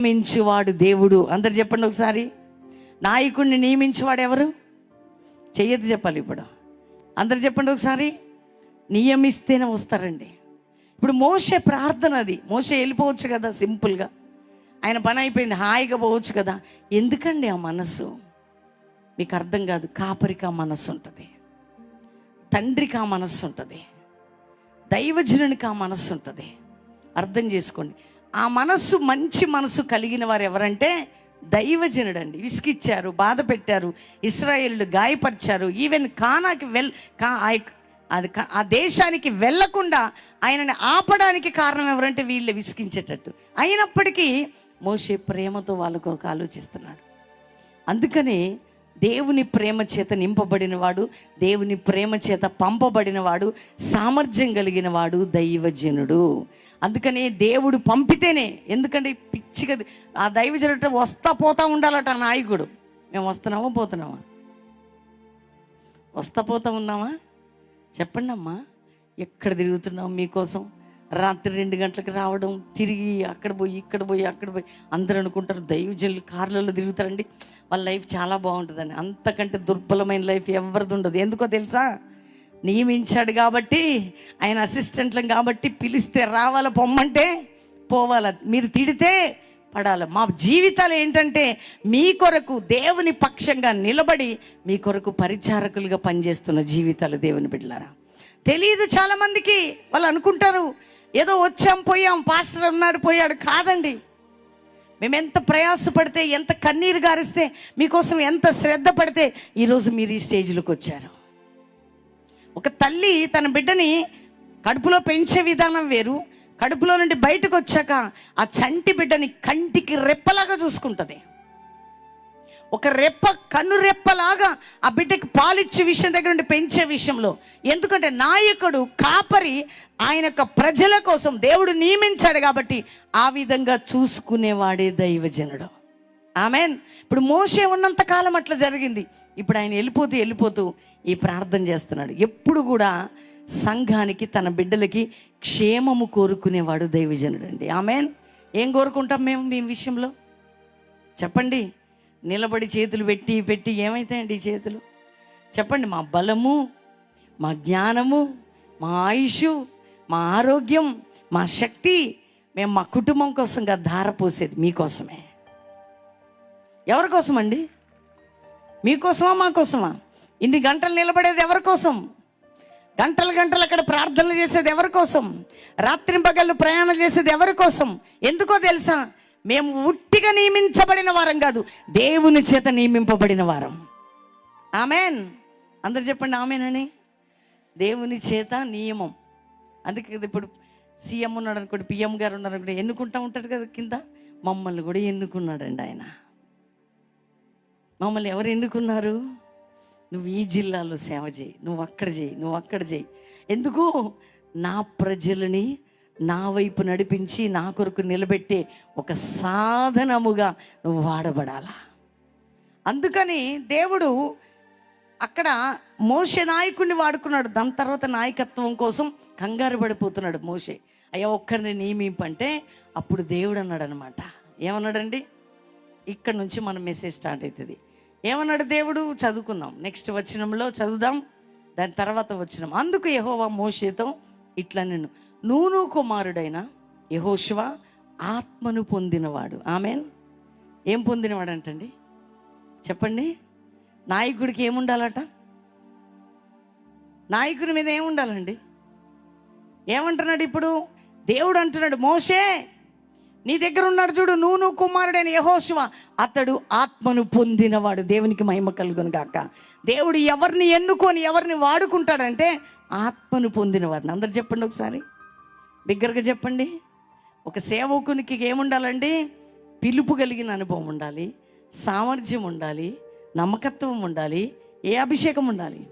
నియమించువాడు దేవుడు. అందరు చెప్పండి ఒకసారి. నాయకుడిని నియమించువాడు ఎవరు? చెయ్యదు చెప్పాలి ఇప్పుడు. అందరు చెప్పండి ఒకసారి. నియమిస్తేనే వస్తారండి. ఇప్పుడు మోసే ప్రార్థన అది. మోసే వెళ్ళిపోవచ్చు కదా సింపుల్గా. ఆయన పని అయిపోయింది. హాయిగా పోవచ్చు కదా. ఎందుకండి ఆ మనస్సు మీకు అర్థం కాదు. కాపరికి ఆ మనస్సు ఉంటుంది. తండ్రికి ఆ మనస్సు ఉంటుంది. దైవజనునికి ఆ మనస్సు ఉంటుంది. అర్థం చేసుకోండి. ఆ మనస్సు మంచి మనస్సు కలిగిన వారు ఎవరంటే దైవజనుడండి. విసికిచ్చారు విసిగిచ్చారు బాధ పెట్టారు ఇస్రాయేళ్ళు గాయపరిచారు. ఈవెన్ కానాకి వెల్ కా అది కా- ఆ దేశానికి వెళ్ళకుండా ఆయనని ఆపడానికి కారణం ఎవరంటే వీళ్ళు విసిగించేటట్టు. అయినప్పటికీ మోసే ప్రేమతో వాళ్ళ కొరకు ఆలోచిస్తున్నాడు. అందుకని దేవుని ప్రేమ చేత నింపబడినవాడు దేవుని ప్రేమ చేత పంపబడినవాడు సామర్థ్యం కలిగిన వాడు దైవజనుడు. అందుకని దేవుడు పంపితేనే. ఎందుకంటే పిచ్చిగా ఆ దైవజనుడు వస్తా పోతా ఉండాలట నాయకుడు. మేము వస్తున్నామా పోతున్నామా? వస్తా పోతా ఉన్నామా? చెప్పండి అమ్మా ఎక్కడ తిరుగుతున్నాం మీకోసం? రాత్రి రెండు గంటలకు రావడం తిరిగి అక్కడ పోయి ఇక్కడ పోయి అక్కడ పోయి. అందరూ అనుకుంటారు దైవజనులు కార్లలో తిరుగుతారండి. వాళ్ళ లైఫ్ చాలా బాగుంటుందని అంతకంటే దుర్బలమైన లైఫ్ ఎవరిది ఉండదు. ఎందుకో తెలుసా? నియమించాడు కాబట్టి ఆయన అసిస్టెంట్లం కాబట్టి పిలిస్తే రావాల పొమ్మంటే పోవాల. మీరు తిడితే పడాలి. మా జీవితాలు ఏంటంటే మీ కొరకు దేవుని పక్షంగా నిలబడి మీ కొరకు పరిచారకులుగా పనిచేస్తున్న జీవితాలు దేవుని బిడ్డలారా. తెలియదు చాలామందికి వాళ్ళు అనుకుంటారు ఏదో వచ్చాం పోయాం పాస్టర్ ఉన్నాడు పోయాడు కాదండి. మేము ఎంత ప్రయాసపడితే ఎంత కన్నీరు గారిస్తే మీకోసం ఎంత శ్రద్ధ పడితే ఈరోజు మీరు ఈ స్టేజ్లోకి వచ్చారు. ఒక తల్లి తన బిడ్డని కడుపులో పెంచే విధానం వేరు. కడుపులో నుండి బయటకు వచ్చాక ఆ చంటి బిడ్డని కంటికి రెప్పలాగా చూసుకుంటుంది. ఒక రెప్ప కన్ను రెప్పలాగా ఆ బిడ్డకి పాలిచ్చే విషయం దగ్గర నుండి పెంచే విషయంలో. ఎందుకంటే నాయకుడు కాపరి ఆయన యొక్క ప్రజల కోసం దేవుడు నియమించాడు కాబట్టి ఆ విధంగా చూసుకునేవాడే దైవజనుడు. ఆమెన్. ఇప్పుడు మోసే ఉన్నంత కాలం అట్లా జరిగింది. ఇప్పుడు ఆయన వెళ్ళిపోతూ వెళ్ళిపోతూ ఈ ప్రార్థన చేస్తున్నాడు. ఎప్పుడు కూడా సంఘానికి తన బిడ్డలకి క్షేమము కోరుకునేవాడు దైవజనుడు అండి ఆమెన్. ఏం కోరుకుంటాం మేము మీ విషయంలో? చెప్పండి. నిలబడి చేతులు పెట్టి పెట్టి ఏమవుతాయండి ఈ చేతులు? చెప్పండి. మా బలము మా జ్ఞానము మా ఆయుష్ మా ఆరోగ్యం మా శక్తి మేము మా కుటుంబం కోసంగా ధారపోసేది మీకోసమే. ఎవరి కోసం అండి మీకోసమా? మా కోసమా ఇన్ని గంటలు నిలబడేది ఎవరి కోసం? గంటలు గంటలు అక్కడ ప్రార్థనలు చేసేది ఎవరి కోసం? రాత్రి పగళ్ళు ప్రయాణం చేసేది ఎవరి కోసం? ఎందుకో తెలుసా? మేము ఉట్టిగా నియమించబడిన వారం కాదు దేవుని చేత నియమింపబడిన వారం. ఆమెన్. అందరు చెప్పండి ఆమెనని దేవుని చేత నియమం. అందుకే కదా ఇప్పుడు సీఎం ఉన్నాడు అనుకోండి పిఎం గారు ఉన్నారు అనుకోండి ఎన్నుకుంటా ఉంటాడు కదా కింద? మమ్మల్ని కూడా ఎన్నుకున్నాడండి ఆయన. మమ్మల్ని ఎవరు ఎన్నుకున్నారు నువ్వు ఈ జిల్లాలో సేవ చేయి నువ్వు అక్కడ చేయి నువ్వు అక్కడ చేయి. ఎందుకు? నా ప్రజలని నా వైపు నడిపించి నా కొరకు నిలబెట్టే ఒక సాధనముగా నువ్వు వాడబడాలా? అందుకని దేవుడు అక్కడ మోసే నాయకుడిని వాడుకున్నాడు. దాని తర్వాత నాయకత్వం కోసం కంగారు పడిపోతున్నాడు మోసే అయ్యా ఒక్కరిని నియమింపంటే అప్పుడు దేవుడు అన్నాడు అనమాట ఏమన్నాడండి? ఇక్కడ నుంచి మన మెసేజ్ స్టార్ట్ అవుతుంది. ఏమన్నాడు దేవుడు? చదువుకుందాం. నెక్స్ట్ వచనంలో చదువుదాం. దాని తర్వాత వచ్చినాం అందుకు యహోవా మోషేతో ఇట్లా నేను నూను కుమారుడైన యహోశివ ఆత్మను పొందినవాడు. ఆమెన్. ఏం పొందినవాడు అంటండి చెప్పండి. నాయకుడికి ఏముండాలట నాయకుడి మీద ఏముండాలండి ఏమంటున్నాడు ఇప్పుడు? దేవుడు అంటున్నాడు మోషే నీ దగ్గర ఉన్నాడు చూడు నూను కుమారుడైన యహోశివ అతడు ఆత్మను పొందినవాడు దేవునికి మహిమ కలుగును గాక. దేవుడు ఎవరిని ఎన్నుకొని ఎవరిని వాడుకుంటాడంటే ఆత్మను పొందినవాడిని. అందరు చెప్పండి ఒకసారి. బిగ్గరగా చెప్పండి. ఒక సేవకునికి ఏముండాలండి? పిలుపు కలిగిన అనుభవం ఉండాలి సామర్థ్యం ఉండాలి నమ్మకత్వం ఉండాలి ఏ అభిషేకం ఉండాలి?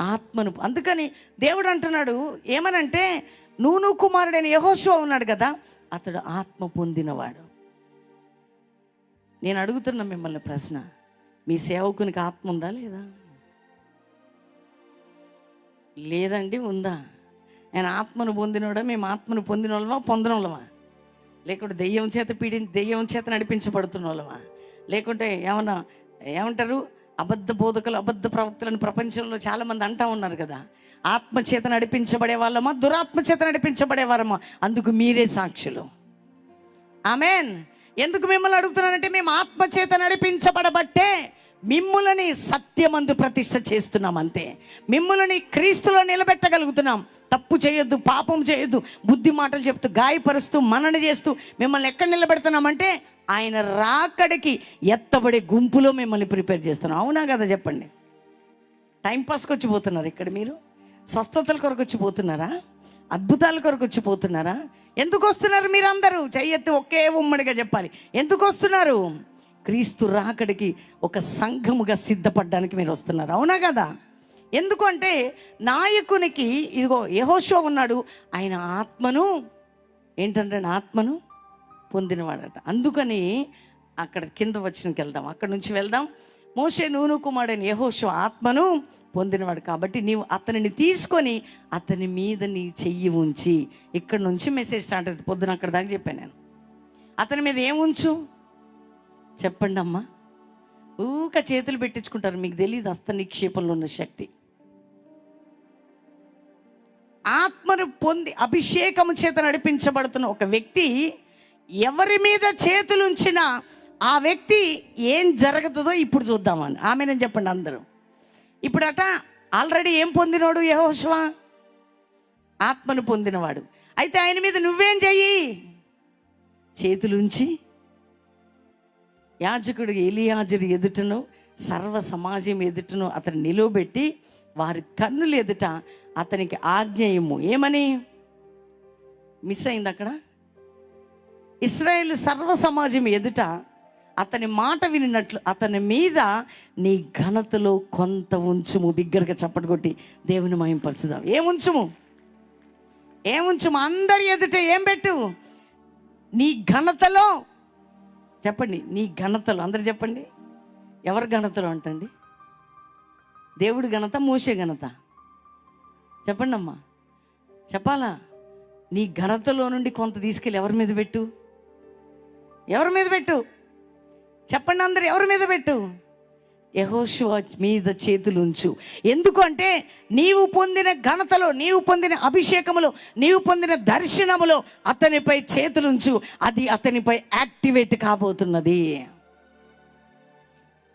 ఆత్మను అందుకని దేవుడు అంటున్నాడు ఏమనంటే నూను కుమారుడైన యహోశివ ఉన్నాడు కదా అతడు ఆత్మ పొందినవాడు. నేను అడుగుతున్న మిమ్మల్ని ప్రశ్న మీ సేవకునికి ఆత్మ ఉందా లేదా? లేదండి ఉందా? నేను ఆత్మను పొందినోడా మేము ఆత్మను పొందిన వాళ్ళమా పొందిన వాళ్ళమా లేకుంటే దెయ్యం చేత పీడి దెయ్యం చేత నడిపించబడుతున్న వాళ్ళమా లేకుంటే ఏమన్నా ఏమంటారు? అబద్ధ బోధకులు అబద్ధ ప్రవక్తలను ప్రపంచంలో చాలామంది అంటా ఉన్నారు కదా. ఆత్మచేత నడిపించబడే వాళ్ళమా దురాత్మచేత నడిపించబడే వారమా అందుకు మీరే సాక్షులు. ఆమెన్. ఎందుకు మిమ్మల్ని అడుగుతున్నానంటే మేము ఆత్మచేత నడిపించబడబట్టే మిమ్ములని సత్యమందు ప్రతిష్ట చేస్తున్నాం అంతే. మిమ్ములని క్రీస్తులో నిలబెట్టగలుగుతున్నాం. తప్పు చేయొద్దు పాపం చేయొద్దు బుద్ధి మాటలు చెప్తూ గాయపరుస్తూ మనన చేస్తూ మిమ్మల్ని ఎక్కడ నిలబెడుతున్నామంటే ఆయన రాకడికి ఎత్తబడే గుంపులో మిమ్మల్ని ప్రిపేర్ చేస్తున్నాం. అవునా కదా? చెప్పండి. టైంపాస్కి వచ్చిపోతున్నారు ఇక్కడ మీరు. స్వస్థతల కొరకు వచ్చిపోతున్నారా అద్భుతాల కొరకు వచ్చిపోతున్నారా ఎందుకు వస్తున్నారు మీరందరూ? చెయ్యెత్తి ఒకే ఉమ్మడిగా చెప్పాలి. ఎందుకు వస్తున్నారు? క్రీస్తు రాకడికి ఒక సంఘముగా సిద్ధపడడానికి మీరు వస్తున్నారు. అవునా కదా? ఎందుకంటే నాయకునికి ఇదిగో యహోషో ఉన్నాడు. ఆయన ఆత్మను ఏంటంటే ఆత్మను పొందినవాడట. అందుకని అక్కడ కింద వచ్చినకి వెళ్దాం. అక్కడ నుంచి వెళ్దాం. మోసే నూను కుమారుడైన యహోషో ఆత్మను పొందినవాడు కాబట్టి నీవు అతనిని తీసుకొని అతని మీద నీ చెయ్యి ఉంచి ఇక్కడ నుంచి మెసేజ్ స్టార్ట్ అవుతుంది. పొద్దున అక్కడ దాకా చెప్పాను నేను. అతని మీద ఏం ఉంచు? చెప్పండి అమ్మా. ఊక చేతులు పెట్టించుకుంటారు. మీకు తెలియదు హస్త నిక్షేపంలో ఉన్న శక్తి. ఆత్మను పొంది అభిషేకము చేత నడిపించబడుతున్న ఒక వ్యక్తి ఎవరి మీద చేతులు ఉంచినా ఆ వ్యక్తి ఏం జరుగుతుందో ఇప్పుడు చూద్దామని. ఆమెనని చెప్పండి అందరూ. ఇప్పుడట ఆల్రెడీ ఏం పొందినోడు యహోశివా ఆత్మను పొందినవాడు. అయితే ఆయన మీద నువ్వేం చెయ్యి? చేతులుంచి యాజకుడు ఎలియాజరు ఎదుటను సర్వ సమాజం ఎదుటను అతను నిలువబెట్టి వారి కన్నులు ఎదుట అతనికి ఆజ్ఞయము ఏమని? మిస్ అయింది అక్కడ? ఇస్రాయేల్ సర్వ సమాజం ఎదుట అతని మాట వినినట్లు అతని మీద నీ ఘనతలో కొంత ఉంచుము. బిగ్గరగా చప్పటి కొట్టి దేవుని మహింపరచుదాం. ఏముంచుము? ఏముంచుము? అందరి ఎదుట ఏం పెట్టు? నీ ఘనతలో చెప్పండి నీ ఘనతలో అందరు చెప్పండి. ఎవరి ఘనతలో అంటండి? దేవుడి ఘనత మోసే ఘనత. చెప్పండి అమ్మా చెప్పాలా? నీ ఘనతలో నుండి కొంత తీసుకెళ్ళి ఎవరి మీద పెట్టు? ఎవరి మీద పెట్టు? చెప్పండి అందరు ఎవరి మీద పెట్టు? యహోశివ మీద చేతులు ఉంచు ఎందుకంటే నీవు పొందిన ఘనతలో నీవు పొందిన అభిషేకములో నీవు పొందిన దర్శనములో అతనిపై చేతులుంచు. అది అతనిపై యాక్టివేట్ కాబోతున్నది.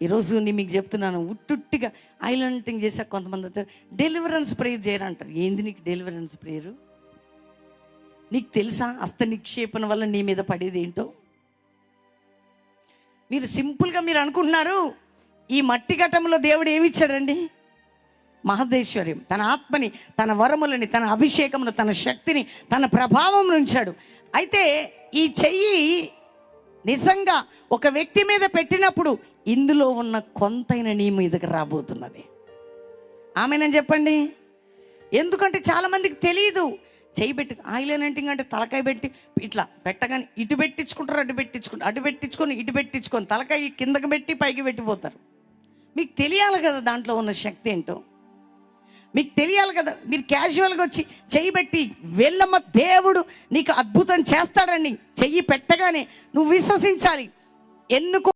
ఈరోజు నేను మీకు చెప్తున్నాను ఉట్టుట్టిగా ఐలంటింగ్ చేశాక కొంతమంది అంటారు డెలివరెన్స్ ప్రేయర్ చేయరంటారు ఏంది నీకు డెలివరెన్స్ ప్రేయరు నీకు తెలుసా హస్త నిక్షేపణ వల్ల నీ మీద పడేది ఏంటో మీరు సింపుల్గా మీరు అనుకుంటున్నారు ఈ మట్టి ఘటంలో దేవుడు ఏమి ఇచ్చాడండి మహదేశ్వర్యం తన ఆత్మని తన వరములని తన అభిషేకమును తన శక్తిని తన ప్రభావం ఉంచాడు. అయితే ఈ చెయ్యి నిజంగా ఒక వ్యక్తి మీద పెట్టినప్పుడు ఇందులో ఉన్న కొంతైన నీ మీదకి రాబోతున్నది. ఆమెనని చెప్పండి? ఎందుకంటే చాలామందికి తెలియదు చేయి పెట్టి ఆయిలేనంటే అంటే తలకాయ పెట్టి ఇట్లా పెట్టగానే ఇటు పెట్టించుకుంటారు అటు పెట్టించుకుంటారు అటు పెట్టించుకొని ఇటు పెట్టించుకొని తలకాయ కిందకి పెట్టి పైకి పెట్టిపోతారు. మీకు తెలియాలి కదా దాంట్లో ఉన్న శక్తి ఏంటో? మీకు తెలియాలి కదా? మీరు క్యాజువల్గా వచ్చి చెయ్యి పెట్టి వెళ్ళమ్మ దేవుడు నీకు అద్భుతం చేస్తాడని చెయ్యి పెట్టగానే నువ్వు విశ్వసించాలి. ఎన్నుకో